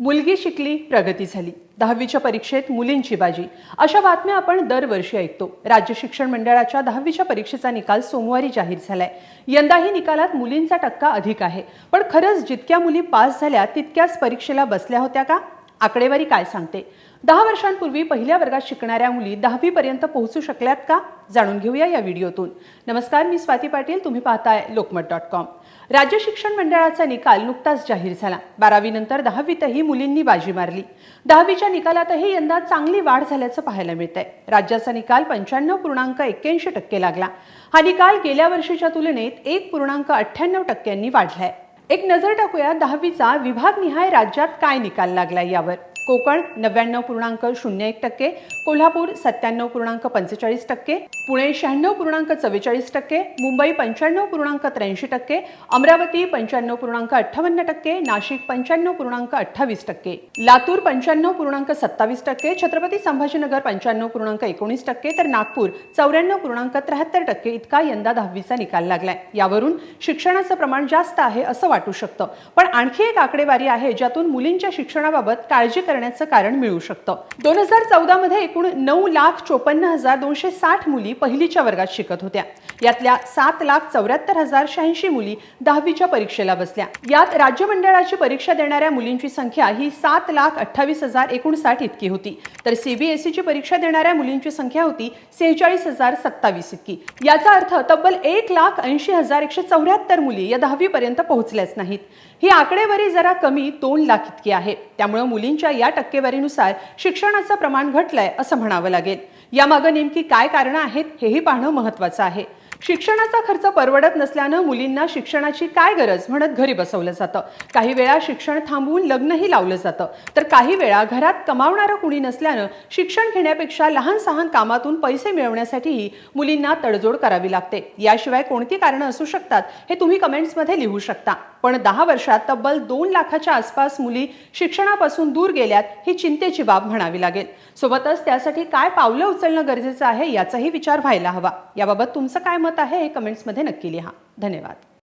मुलगी शिकली प्रगती झाली. दहावीच्या परीक्षेत मुलींची बाजी. अशा बातम्या आपण दरवर्षी ऐकतो. राज्य शिक्षण मंडळाच्या दहावीच्या परीक्षेचा निकाल सोमवारी जाहीर झालाय. यंदाही निकालात मुलींचा टक्का अधिक आहे. पण खरंच जितक्या मुली पास झाल्या तितक्याच परीक्षेला बसल्या होत्या का? आकडेवारी काय सांगते? दहा वर्षांपूर्वी पहिल्या वर्गात शिकणाऱ्या मुली दहावीपर्यंत पोहोचू शकल्यात का? जाणून घेऊया या व्हिडिओतून. नमस्कार मी स्वाती पाटील. तुम्ही पाहताय लोकमत डॉट कॉम. राज्य शिक्षण मंडळाचा निकाल नुकताच जाहीर झाला. बारावीनंतर दहावीतही मुलींनी बाजी मारली. दहावीच्या निकालातही यंदा चांगली वाढ झाल्याचं पाहायला मिळतंय. राज्याचा निकाल पंच्याण्णव पूर्णांक एक्क्याऐंशी टक्के लागला. हा निकाल गेल्या वर्षीच्या तुलनेत एक पूर्णांक अठ्ठ्याण्णव टक्क्यांनी वाढलाय. एक नजर टाकूया दहावीचा विभागनिहाय राज्यात काय निकाल लागला यावर. कोकण नव्याण्णव पूर्णांक शून्य एक टक्के कोल्हापूर सत्त्याण्णव पूर्णांक पंचेचाळीस टक्के पुणे शहाण्णव पूर्णांक चव्वेचाळीस टक्के मुंबई पंच्याण्णव पूर्णांक त्र्याऐंशी टक्के अमरावती पंच्याण्णव पूर्णांक अठ्ठावन्न टक्के नाशिक पंच्याण्णव पूर्णांक अठ्ठावीस टक्के लातूर पंच्याण्णव पूर्णांक सत्तावीस टक्के छत्रपती संभाजीनगर पंच्याण्णव पूर्णांक एकोणीस टक्के तर नागपूर चौऱ्याण्णव पूर्णांक त्र्याहत्तर टक्के इतका यंदा दहावीचा निकाल लागलाय. यावरून शिक्षणाचं प्रमाण जास्त आहे असं वाटू शकतं. पण आणखी एक आकडेवारी आहे ज्यातून मुलींच्या शिक्षणाबाबत काळजी करण्याचं कारण मिळू शकतं. दोन हजार चौदा मध्ये एकूण नऊ लाख चोपन्न हजार दोनशे साठ मुली पहिलीच्या वर्गात शिकत होत्या. यातल्या सात लाख चौऱ्याहत्तर हजार शहाऐंशी मुली दहावीच्या परीक्षेला बसल्या. यात राज्य मंडळाची परीक्षा देणाऱ्या मुलींची संख्या ही सात लाख अठ्ठावीस हजार एकोणसाठ इतकी होती. तर सीबीएसईची परीक्षा देणाऱ्या मुलींची संख्या होती सेहेचाळीस हजार सत्तावीस इतकी. याचा अर्थ तब्बल एक लाख ऐंशी हजार एकशे चौऱ्याहत्तर मुली या दहावीपर्यंत पोहोचल्याच नाहीत. ही आकडेवारी जरा कमी दोन लाख इतकी आहे. त्यामुळे मुलींच्या या टक्केवारीनुसार शिक्षणाचं प्रमाण घटलंय असं म्हणावं लागेल. यामागं नेमकी काय कारणं आहेत हेही पाहणं महत्वाचं आहे. शिक्षणाचा खर्च परवडत नसल्यानं मुलींना शिक्षणाची काय गरज म्हणत घरी बसवलं जातं. काही वेळा शिक्षण थांबवून लग्नही लावलं जातं. तर काही वेळा घरात कमावणारं कुणी नसल्यानं शिक्षण घेण्यापेक्षा लहान सहान कामातून पैसे मिळवण्यासाठीही मुलींना तडजोड करावी लागते. याशिवाय कोणती कारणं असू शकतात हे तुम्ही कमेंट्समध्ये लिहू शकता. पण दहा वर्षात तब्बल दोन लाखाच्या आसपास मुली शिक्षणापासून दूर गेल्यात ही चिंतेची बाब म्हणावी लागेल. सोबतच त्यासाठी काय पावलं उचलणं गरजेचं आहे याचाही विचार व्हायला हवा. याबाबत तुमचं काय मत आहे हे कमेंट्समध्ये नक्की लिहा. धन्यवाद.